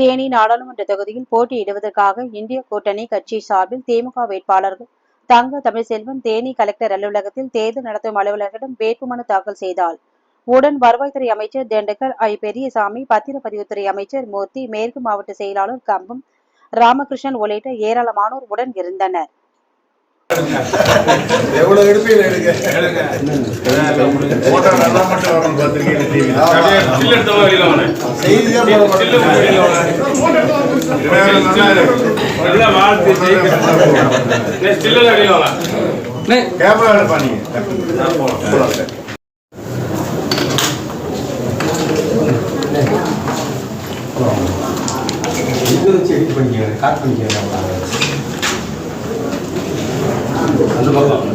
தேனி நாடாளுமன்ற தொகுதியில் போட்டியிடுவதற்காக இந்திய கூட்டணி கட்சி சார்பில் திமுக வேட்பாளர்கள் தங்க தமிழ்செல்வன் தேனி கலெக்டர் அலுவலகத்தில் தேர்தல் நடத்தும் அலுவலர்களிடம் வேட்புமனு தாக்கல் செய்தார். உடன் வருவாய்த்துறை அமைச்சர் திண்டுக்கல் ஐ. பெரியசாமி பத்திரப்பதிவுத்துறை அமைச்சர் மூர்த்தி மேற்கு மாவட்ட செயலாளர் கம்பம் ராமகிருஷ்ணன் உள்ளிட்ட ஏராளமானோர் உடன் இருந்தனர். எவ்வளவு எடுப்பீங்க எடுங்க. கேமரா எடுப்பா நீங்க போலாம் சார். இது வச்சு எடிட் பண்ணிக்கிறேன் காட் பண்ணிக்கிறேன் அந்த பக்கம்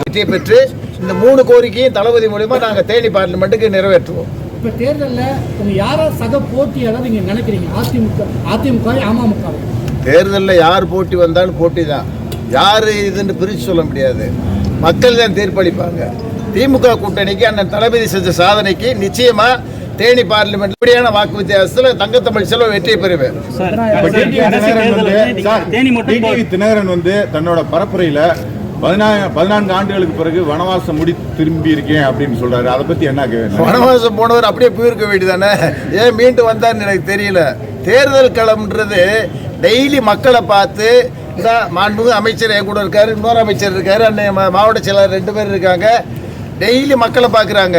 வெற்றி பெற்று இந்த மூணு கோரிக்கையும் தளபதி மூலியமா நாங்கள் தேனி பார்லிமெண்ட்டுக்கு நிறைவேற்றுவோம். இப்போ தேர்தலில் உங்க யாரை சக போட்டியாளர் நீங்க நினைக்கிறீங்க? அதிமுக அதிமுக அமமுக? தேர்தலில் யார் போட்டி வந்தாலும் போட்டி தான். யார் இதுன்னு பிரித்து சொல்ல முடியாது. மக்கள் தான் தீர்ப்பளிப்பாங்க. திமுக கூட்டணிக்கு அண்ணன் தளபதி செஞ்ச சாதனைக்கு நிச்சயமா தேனி பார்லிமெண்ட் இப்படியான வாக்கு வித்தியாசத்தில் தங்கத்தமிழ் செல்வம் வெற்றி பெறுவேன். தினகரன் வந்து தன்னோட பரப்புரையில பதினாறு பதினான்கு ஆண்டுகளுக்கு பிறகு வனவாசம் முடி திரும்பி இருக்கேன் அப்படின்னு சொல்றாரு. அதை பத்தி என்ன வனவாசம் போனவர் அப்படியே போயிருக்க வேண்டியதானே ஏன் மீண்டும் வந்தார்னு எனக்கு தெரியல. தேர்தல் களம்ன்றது டெய்லி மக்களை பார்த்து இந்த மாண்புமிகு அமைச்சர் என் கூட இருக்காரு இன்னொரு அமைச்சர் இருக்காரு மா- மாவட்ட செயலாளர் ரெண்டு பேர் இருக்காங்க. டெய்லி மக்களை பார்க்குறாங்க.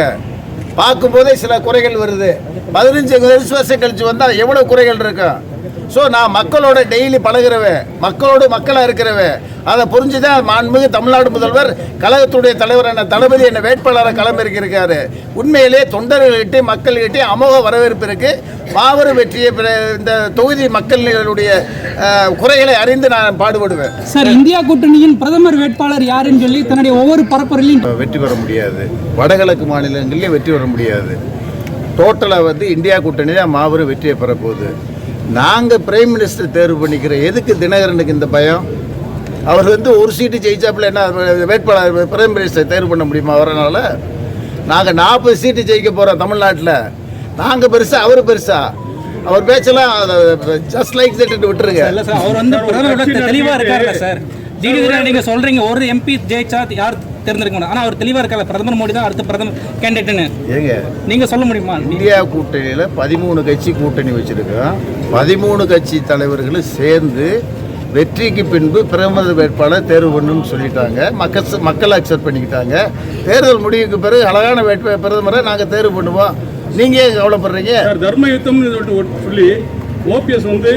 பார்க்கும்போதே சில குறைகள் வருது. பதினஞ்சு வருஷம் கழிச்சு வந்தால் எவ்வளோ குறைகள் இருக்கும் ஸோ நான் மக்களோட டெய்லி பழகுறவன் மக்களோட மக்களாக இருக்கிறவன். அதை புரிஞ்சுதான் மாண்புமிகு தமிழ்நாடு முதல்வர் கழகத்துடைய தலைவர் என்ன தளபதி என்ன வேட்பாளரை களமிறக்கியிருக்காரு உண்மையிலே தொண்டர்கள்கிட்ட மக்கள்கிட்ட அமோக வரவேற்பு இருக்கு. மாபெரும் வெற்றியை பெற இந்த தொகுதி மக்களுடைய குறைகளை அறிந்து நான் பாடுபடுவேன். சார் இந்தியா கூட்டணியின் பிரதமர் வேட்பாளர் யாருன்னு சொல்லி தன்னுடைய ஒவ்வொரு பரப்புரையிலும் வெற்றி பெற முடியாது. வடகிழக்கு மாநிலங்களிலே வெற்றி பெற முடியாது. டோட்டலாக வந்து இந்தியா கூட்டணி தான் மாபெரும் வெற்றியை பெறப்போகுது. நாங்கள் பிரைம் மினிஸ்டர் தேர்வு பண்ணிக்கிற எதுக்கு தினகரனுக்கு இந்த பயம்? அவர் வந்து ஒரு சீட்டு ஜெயிச்சாப்புல என்ன வேட்பாளர் பிரைம் மினிஸ்டர் தேர்வு பண்ண முடியுமா அவரனால நாங்கள் நாற்பது சீட்டு ஜெயிக்க போகிறோம் தமிழ்நாட்டில். நாங்கள் பெருசா அவர் பெருசா. அவர் பேச்செல்லாம் ஜஸ்ட் லைக் தட்டு விட்டுருங்க. இல்ல சார் அவர் வந்து பிரதமரோட தெளிவா இருக்காருல்ல சார். திடீர்னு நீங்க சொல்றீங்க ஒரு எம்பி ஜெயிச்சா யார் தேர்ந்தெடுக்க முடியும். ஆனா அவர் தெளிவா இருக்காரு பிரதமர் மோடி தான் அடுத்த பிரதமர் கேண்டிடேட்னு ஏங்க நீங்க சொல்ல முடியுமா? இந்தியா கூட்டணியில் பதிமூணு கட்சி கூட்டணி வச்சிருக்கோம். பதிமூணு கட்சி தலைவர்களும் சேர்ந்து வெற்றிக்கு பின்பு பிரதமர் வேட்பாளர் தேர்வு பண்ணணும்னு சொல்லிட்டாங்க. மக்கள் மக்கள் அக்செப்ட் பண்ணிக்கிட்டாங்க. தேர்தல் முடிவுக்கு பிறகு அழகான வேட்பு பிரதமரை நாங்கள் தேர்வு பண்ணுவோம். நீங்கள் ஏன் கவலைப்படுறீங்க? தர்ம யுத்தம்னு சொல்லிட்டு சொல்லி ஓபிஎஸ் வந்து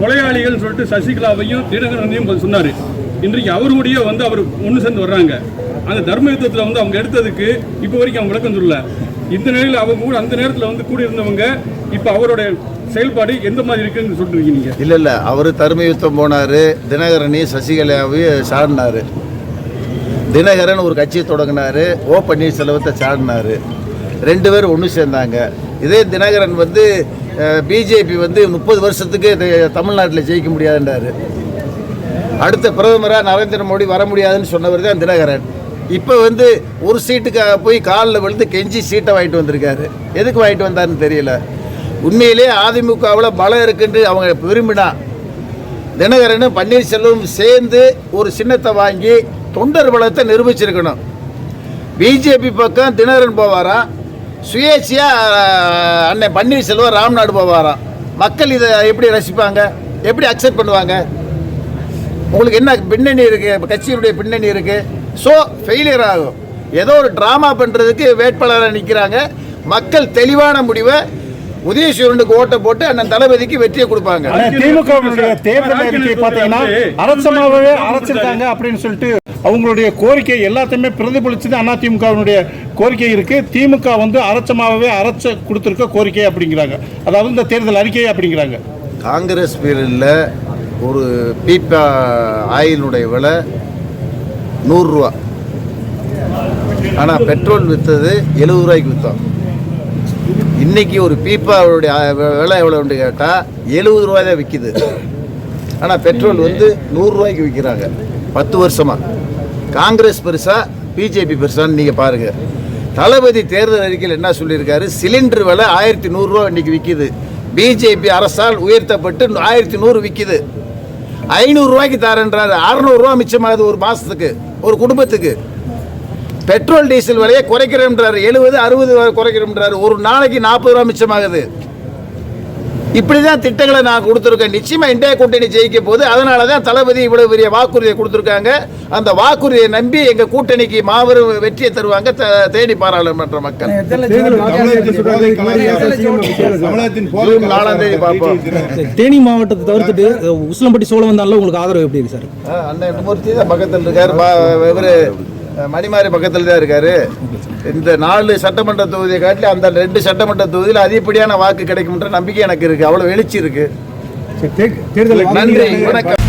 கொலையாளிகள் சொல்லிட்டு சசிகலாவையும் தினகரனையும் சொன்னாரு. இன்றைக்கு அவருடைய வந்து அவர் ஒன்று சேர்ந்து வர்றாங்க. அந்த தர்ம யுத்தத்தில் வந்து அவங்க எடுத்ததுக்கு இப்போ வரைக்கும் அவங்க விளக்கம் சொல்லல. இந்த நிலையில் அவங்க கூட அந்த நேரத்தில் வந்து கூடியிருந்தவங்க இப்போ அவருடைய செயல்பாடு எந்த மாதிரி இருக்குன்னு சொல்லிட்டு இருக்கீங்க இல்லை இல்லை. அவர் தர்ம யுத்தம் போனார் தினகரனையும் சசிகலாவையும் சாடினார். தினகரன் ஒரு கட்சியை தொடங்கினார் ஓ பன்னீர்செல்வத்தை சாடினாரு. ரெண்டு பேரும் ஒன்று சேர்ந்தாங்க. இதே தினகரன் வந்து பிஜேபி வந்து முப்பது வருஷத்துக்கு தமிழ்நாட்டில் ஜெயிக்க முடியாதுன்றாரு. அடுத்த பிரதமராக நரேந்திர மோடி வர முடியாதுன்னு சொன்னவர் தான் தினகரன். இப்போ வந்து ஒரு சீட்டுக்காக போய் காலில் விழுந்து கெஞ்சி சீட்டை வாங்கிட்டு வந்திருக்காரு. எதுக்கு வாங்கிட்டு வந்தாருன்னு தெரியல. உண்மையிலே அதிமுகவில் பலம் இருக்குன்னு அவங்க விரும்பினா தினகரனும் பன்னீர்செல்வம் சேர்ந்து ஒரு சின்னத்தை வாங்கி தொண்டர் பலத்தை நிரூபிச்சிருக்கணும். பிஜேபி பக்கம் தினகரன் போவாராம் சுயேட்சையாக அண்ணன் பன்னீர்செல்வம் ராம்நாடு போவாராம் மக்கள் இதை எப்படி ரசிப்பாங்க? எப்படி அக்செப்ட் பண்ணுவாங்க? உங்களுக்கு என்ன பின்னணி இருக்கு? கட்சியினுடைய பின்னணி இருக்கு. ஸோ ஃபெயிலியர் ஆகும். ஏதோ ஒரு ட்ராமா பண்ணுறதுக்கு வேட்பாளராக நிற்கிறாங்க மக்கள் தெளிவான முடிவை உதயசூரனுக்கு ஓட்டை போட்டு அண்ணன் தளபதிக்கு வெற்றியை கொடுப்பாங்க. திமுகவினுடைய தேர்தல் அறிக்கை பார்த்தீங்கன்னா அரசமாகவே அரைச்சிருக்காங்க அப்படின்னு சொல்லிட்டு அவங்களுடைய கோரிக்கை எல்லாத்தையுமே பிரதிபலிச்சது அதிமுகவினுடைய கோரிக்கை இருக்கு. திமுக வந்து அரைச்சமாகவே அரைச்ச கொடுத்துருக்க கோரிக்கை அப்படிங்கிறாங்க. அதாவது இந்த தேர்தல் அறிக்கை அப்படிங்கிறாங்க. காங்கிரஸ் பீரியடில் ஒரு பீப்பா ஆயிலுடைய விலை நூறுரூவா. ஆனால் பெட்ரோல் விற்றது எழுபது ரூபாய்க்கு விற்றோம் இன்றைக்கி ஒரு பீப்பாவுடைய விலை எவ்வளோன்னு கேட்டால் எழுபது ரூபாய் தான் விற்கிது ஆனால் பெட்ரோல் வந்து நூறுரூவாய்க்கு விற்கிறாங்க பத்து வருஷமாக காங்கிரஸ் பெருசாக பிஜேபி பெருசான்னு நீங்கள் பாருங்கள் தளபதி தேர்தல் அறிக்கையில் என்ன சொல்லியிருக்காரு? சிலிண்டர் விலை ஆயிரத்தி நூறுரூவா இன்றைக்கி விற்கிது பிஜேபி அரசால் உயர்த்தப்பட்டு ஆயிரத்தி நூறு விற்கிது ஐநூறுரூவாய்க்கு தரேன்றாரு. அறநூறுரூவா மிச்சமாகுது ஒரு மாதத்துக்கு ஒரு குடும்பத்துக்கு. பெட்ரோல் டீசல் விலையை குறைக்கிறோம்ன்றாரு எழுபது அறுபது குறைக்கிறோம்ன்றாரு ஒரு நாளைக்கு நாற்பது ரூபா மிச்சமாகுது. இப்படி தான் திட்டங்களை நான் கொடுத்துருக்கேன். நிச்சயமா இந்தியா கூட்டணி ஜெயிக்க போது அதனால தான் தளபதி இவ்வளவு பெரிய வாக்குறுதியை கொடுத்துருக்காங்க. அந்த வாக்குறுதியை நம்பி எங்க கூட்டணிக்கு மாபெரும் வெற்றியை தருவாங்க தேனி பாராளுமன்ற மக்கள். ஜூன் நாலாம் தேதி பார்ப்போம். தேனி மாவட்டத்தை தவிர்த்துட்டு உசிலம்பட்டி சோழ வந்தாலும் உங்களுக்கு ஆதரவு எப்படி இருக்கு சார்? அண்ணன் மூர்த்தி தான் பக்கத்தில் இருக்காரு. இவரு மணிமாரி பக்கத்தில் தான் இருக்காரு. இந்த நாலு சட்டமன்ற தொகுதியை காட்டிலும் அந்த ரெண்டு சட்டமன்ற தொகுதியில் அதிகப்படியான வாக்கு கிடைக்கும்ன்ற நம்பிக்கை எனக்கு இருக்கு. அவ்வளவு எழுச்சி இருக்கு. தேர்தல் நன்றி. வணக்கம்.